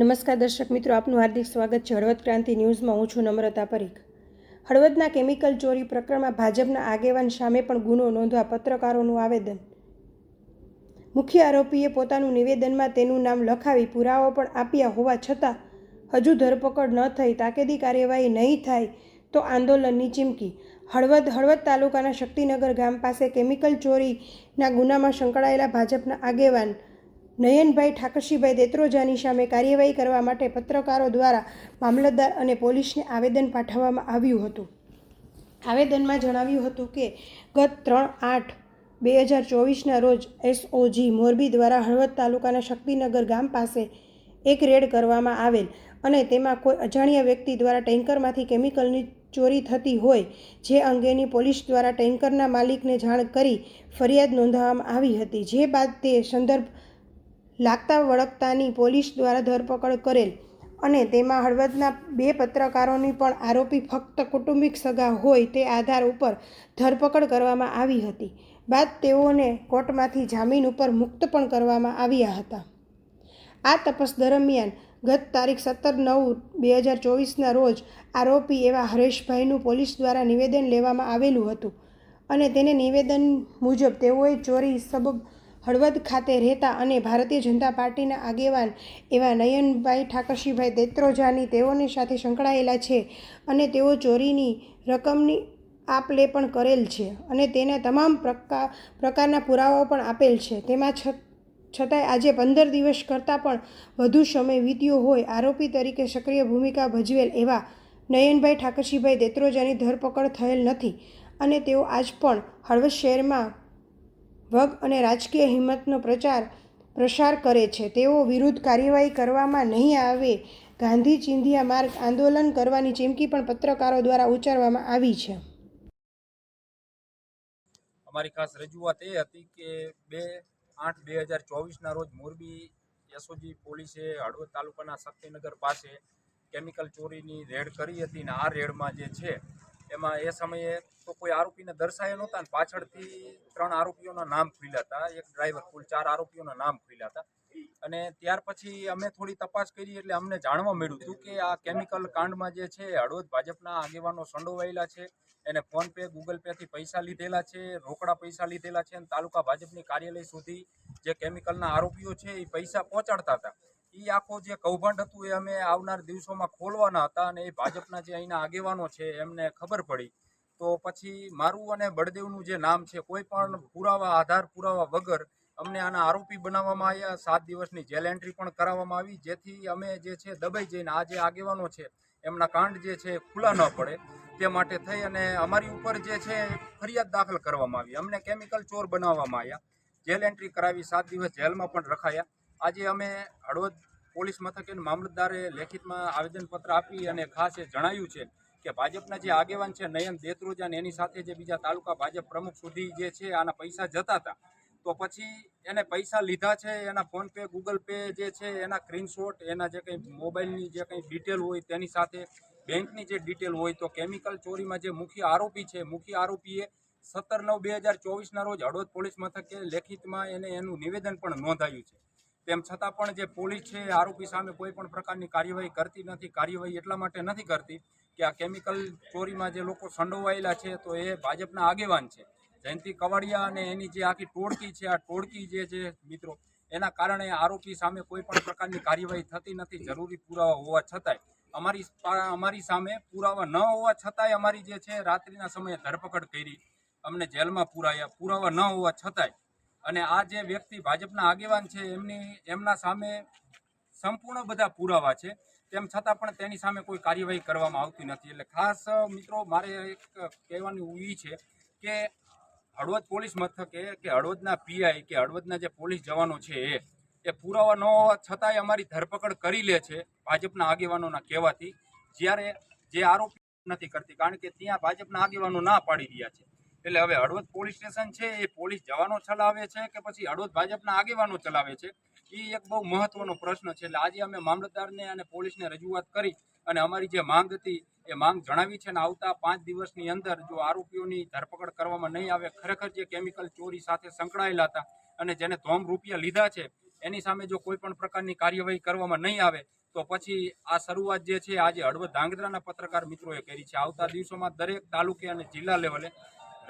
નમસ્કાર દર્શક મિત્રો, આપનું હાર્દિક સ્વાગત છે હળવદ ક્રાંતિ ન્યૂઝમાં. હું છું નમ્રતા પરીખ. હળવદના કેમિકલ ચોરી પ્રકરણમાં ભાજપના આગેવાન સામે પણ ગુનો નોંધવા પત્રકારોનું આવેદન. મુખ્ય આરોપીએ પોતાનું નિવેદનમાં તેનું નામ લખાવી પુરાવો પણ આપ્યા હોવા છતાં હજુ ધરપકડ ન થઈ. તાકેદી કાર્યવાહી નહીં થાય તો આંદોલનની ચીમકી. હળવદ હળવદ તાલુકાના શક્તિનગર ગામ પાસે કેમિકલ ચોરીના ગુનામાં સંકળાયેલા ભાજપના આગેવાન નયનભાઈ ઠાકરશીભાઈ દેત્રોજાની સામે કાર્યવાહી કરવા માટે પત્રકારો દ્વારા મામલતદાર અને પોલીસને આવેદન પાઠવવામાં આવ્યું હતું. આવેદનમાં જણાવ્યું હતું કે, ગત ત્રણ આઠ બે હજાર ચોવીસના રોજ એસઓજી મોરબી દ્વારા હળવદ તાલુકાના શક્તિનગર ગામ પાસે એક રેડ કરવામાં આવેલ અને તેમાં કોઈ અજાણ્યા વ્યક્તિ દ્વારા ટેન્કરમાંથી કેમિકલની ચોરી થતી હોય, જે અંગેની પોલીસ દ્વારા ટેન્કરના માલિકને જાણ કરી ફરિયાદ નોંધાવવામાં આવી હતી. જે બાદ તે સંદર્ભ લાગતા વળગતાની પોલીસ દ્વારા ધરપકડ કરેલ અને તેમાં હળવદના બે પત્રકારોની પણ આરોપી ફક્ત કુટુંબિક સગા હોય તે આધાર ઉપર ધરપકડ કરવામાં આવી હતી. બાદ તેઓને કોર્ટમાંથી જામીન ઉપર મુક્ત પણ કરવામાં આવ્યા હતા. આ તપાસ દરમિયાન ગત તારીખ સત્તર નવ બે હજાર ચોવીસના રોજ આરોપી એવા હરેશભાઈનું પોલીસ દ્વારા નિવેદન લેવામાં આવેલું હતું અને તેને નિવેદન મુજબ તેઓએ ચોરી સબબ હળવદ ખાતે રહેતા અને ભારતીય જનતા પાર્ટીના આગેવાન એવા નયનભાઈ ઠાકરશીભાઈ દેત્રોજાની તેઓની સાથે સંકળાયેલા છે અને તેઓ ચોરીની રકમની આપ લે પણ કરેલ છે અને તેને તમામ પ્રકા, પ્રકારના પુરાવાઓ પણ આપેલ છે. તેમાં છતાંય આજે પંદર દિવસ કરતાં પણ વધુ સમય વીત્યો હોય આરોપી તરીકે સક્રિય ભૂમિકા ભજવેલ એવા નયનભાઈ ઠાકરશીભાઈ દેત્રોજાની ધરપકડ થયેલ નથી અને તેઓ આજ પણ હળવદ શહેરમાં વગ અને રાજકીય હિંમતનો પ્રચાર પ્રસાર કરે છે. તેઓ વિરુદ્ધ કાર્યવાહી કરવામાં નહીં આવે. ગાંધી ચિંધિયા માર્ગ આંદોલન કરવાની ચીમકી પણ પત્રકારો દ્વારા ઉચ્ચારવામાં આવી છે. અમારી ખાસ રજૂઆત એ હતી કે બે આઠ બે હજાર ચોવીસના રોજ મોરબી એસઓજી પોલીસે હળવદ તાલુકાના શક્તિનગર પાસે કેમિકલ ચોરીની રેડ કરી હતી ને આ રેડમાં જે છે એમાં એ સમયે તો કોઈ આરોપીને દર્શાયા નહોતા અને પાછળથી ત્રણ આરોપીઓના નામ ખુલ્યા હતા. એક ડ્રાઈવર, કુલ ચાર આરોપીઓના નામ ખુલ્યા હતા. અને ત્યાર પછી અમે થોડી તપાસ કરી એટલે અમને જાણવા મળ્યું હતું કે આ કેમિકલ કાંડમાં જે છે, હળવદ ભાજપના આગેવાનો સંડોવાયેલા છે, એને ફોન પે, ગૂગલ પેથી પૈસા લીધેલા છે, રોકડા પૈસા લીધેલા છે અને તાલુકા ભાજપની કાર્યાલય સુધી જે કેમિકલના આરોપીઓ છે એ પૈસા પહોંચાડતા હતા. એ આખો જે કૌભાંડ હતું એ અમે આવનાર દિવસોમાં ખોલવાના હતા અને એ ભાજપના જે અહીંના આગેવાનો છે એમને ખબર પડી. તો પછી મારું અને બળદેવનું જે નામ છે, કોઈ પણ પુરાવા, આધાર પુરાવા વગર અમને આના આરોપી બનાવવામાં આવ્યા. સાત દિવસની જેલ એન્ટ્રી પણ કરાવવામાં આવી, જેથી અમે જે છે દબાઈ જઈને આ જે આગેવાનો છે, એમના કાંડ જે છે ખુલ્લા ન પડે. તે માટે થઈ અને અમારી ઉપર જે છે ફરિયાદ દાખલ કરવામાં આવી. અમને કેમિકલ ચોર બનાવવામાં આવ્યા. જેલ એન્ટ્રી કરાવી સાત દિવસ જેલમાં પણ રખાયા. આજે અમે હળવદ પોલીસ મથકે મામલતદારે લેખિતમાં આવેદનપત્ર આપી અને ખાસ એ જણાવ્યું છે કે ભાજપના જે આગેવાન છે, નયન દેત્રોજા અને એની સાથે જે બીજા તાલુકા ભાજપ પ્રમુખ સુધી જે છે, આના પૈસા જતા હતા. તો પછી એને પૈસા લીધા છે, એના ફોનપે, ગૂગલ પે જે છે, એના સ્ક્રીનશોટ, એના જે કંઈ મોબાઈલની જે કંઈ ડિટેલ હોય તેની સાથે બેંકની જે ડિટેલ હોય, તો કેમિકલ ચોરીમાં જે મુખ્ય આરોપી છે, મુખ્ય આરોપીએ સત્તર નવ બે હજાર ચોવીસના રોજ હળવદ પોલીસ મથકે લેખિતમાં એને એનું નિવેદન પણ નોંધાયું છે. તેમ છતાં પણ જે પોલીસ છે આરોપી સામે કોઈ પણ પ્રકારની કાર્યવાહી કરતી નથી, કાર્યવાહી એટલા માટે નથી કરતી કે આ કેમિકલ ચોરીમાં જે લોકો સંડોવાયેલા છે, તો એ ભાજપના આગેવાન છે. જયંતિ કવાડિયા અને એની જે આખી ટોળકી છે, આ ટોળકી જે છે મિત્રો, એના કારણે આરોપી સામે કોઈ પણ પ્રકારની કાર્યવાહી થતી નથી, જરૂરી પુરાવા હોવા છતાંય. અમારી અમારી સામે પુરાવા ન હોવા છતાંય અમારી જે છે, રાત્રિના સમયે ધરપકડ કરી અમને જેલમાં પુરાયા. પુરાવા ન હોવા છતાંય અને આ જે વ્યક્તિ ભાજપના આગેવાન છે, એમની, એમના સામે સંપૂર્ણ બધા પુરાવા છે. તેમ છતાં પણ તેની સામે કોઈ કાર્યવાહી કરવામાં આવતી નથી. એટલે ખાસ, મિત્રો, મારે એક કહેવાનું એ છે કે હળવદ પોલીસ મથકે કે હળવદના પીઆઈ કે હળવદના જે પોલીસ જવાનો છે એ એ પુરાવા ન હોવા છતાંય અમારી ધરપકડ કરી લે છે ભાજપના આગેવાનોના કહેવાથી. જ્યારે જે આરોપી નથી કરતી, કારણ કે ત્યાં ભાજપના આગેવાનો ના પાડી રહ્યા છે. એટલે હવે હળવદ પોલીસ સ્ટેશન છે, એ પોલીસ જવાનો ચલાવે છે કે પછી હળવદ ભાજપના આગેવાનો ચલાવે છે? એ એક બહુ મહત્વનો પ્રશ્ન છે. એટલે આજે અમે મામલતદારને અને પોલીસને રજૂઆત કરી અને અમારી જે માંગ હતી, એ માંગ જણાવી છે અને આવતા પાંચ દિવસની અંદર જો આરોપીઓની ધરપકડ કરવામાં નહીં આવે, ખરેખર જે કેમિકલ ચોરી સાથે સંકળાયેલા હતા અને જેને ધોમ રૂપિયા લીધા છે, એની સામે જો કોઈ પણ પ્રકારની કાર્યવાહી કરવામાં નહીં આવે, તો પછી આ શરૂઆત જે છે, આજે હળવદ ધાંગધ્રાના પત્રકાર મિત્રોએ કરી છે. આવતા દિવસોમાં દરેક તાલુકે અને જિલ્લા લેવલે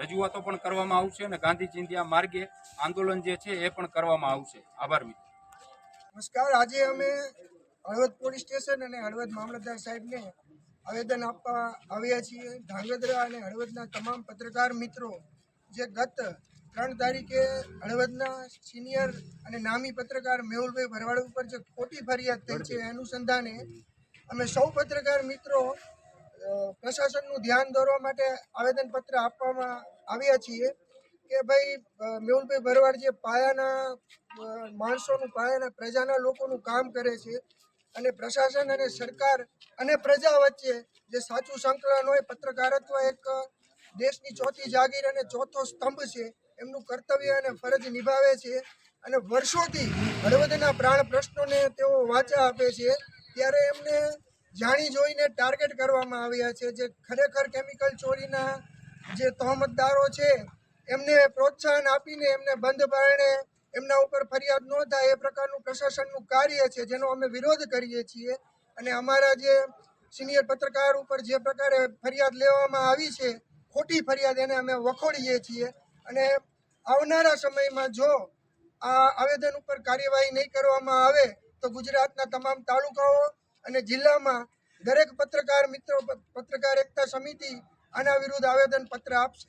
રજૂઆતો પણ કરવામાં આવશે અને ગાંધી ચિંધ્યા માર્ગે આંદોલન જે છે એ પણ કરવામાં આવશે. આભાર મિત્રો. નમસ્કાર. આજે અમે હળવદ પોલીસ સ્ટેશન અને હળવદ મામલતદાર સાહેબને આવેદન આપવા આવ્યા છીએ. ધાંગધ્રા અને હળવદના તમામ પત્રકાર મિત્રો જે ગત ત્રણ તારીખે હળવદના સિનિયર અને નામી પત્રકાર મેહુલભાઈ ભરવાડ ઉપર જે ખોટી ફરિયાદ થઈ છે અનુસંધાને અમે સૌ પત્રકાર મિત્રો પ્રશાસનનું ધ્યાન દોરવા માટે આવેદનપત્ર આપવામાં આવ્યા છીએ કે ભાઈ મેહુલભાઈ ભરવાડ જે પાયાના માણસોનું પાયાના પ્રજાના લોકોનું કામ કરે છે અને પ્રશાસન અને સરકાર અને પ્રજા વચ્ચે જે સાચું સંકલન હોય, પત્રકારત્વ એક દેશની ચોથી જાગીર અને ચોથો સ્તંભ છે, એમનું કર્તવ્ય અને ફરજ નિભાવે છે અને વર્ષોથી હળવદના પ્રાણ પ્રશ્નોને તેઓ વાચા આપે છે. ત્યારે એમને જાણી જોઈને ટાર્ગેટ કરવામાં આવ્યા છે જે ખરેખર કેમિકલ ચોરીના જે તહોમતદારો છે, એમને પ્રોત્સાહન આપીને એમને બંધ બારણે એમના ઉપર ફરિયાદ ન થાય એ પ્રકારનું પ્રશાસનનું કાર્ય છે, જેનો અમે વિરોધ કરીએ છીએ. અને અમારા જે સિનિયર પત્રકાર ઉપર જે પ્રકારે ફરિયાદ લેવામાં આવી છે, ખોટી ફરિયાદ એને અમે વખોડીએ છીએ. અને આવનારા સમયમાં જો આ આવેદન ઉપર કાર્યવાહી નહીં કરવામાં આવે, તો ગુજરાતના તમામ તાલુકાઓ અને જિલ્લામાં દરેક પત્રકાર મિત્રો પત્રકાર એકતા સમિતિ આના વિરુદ્ધ આવેદન પત્ર આપશે.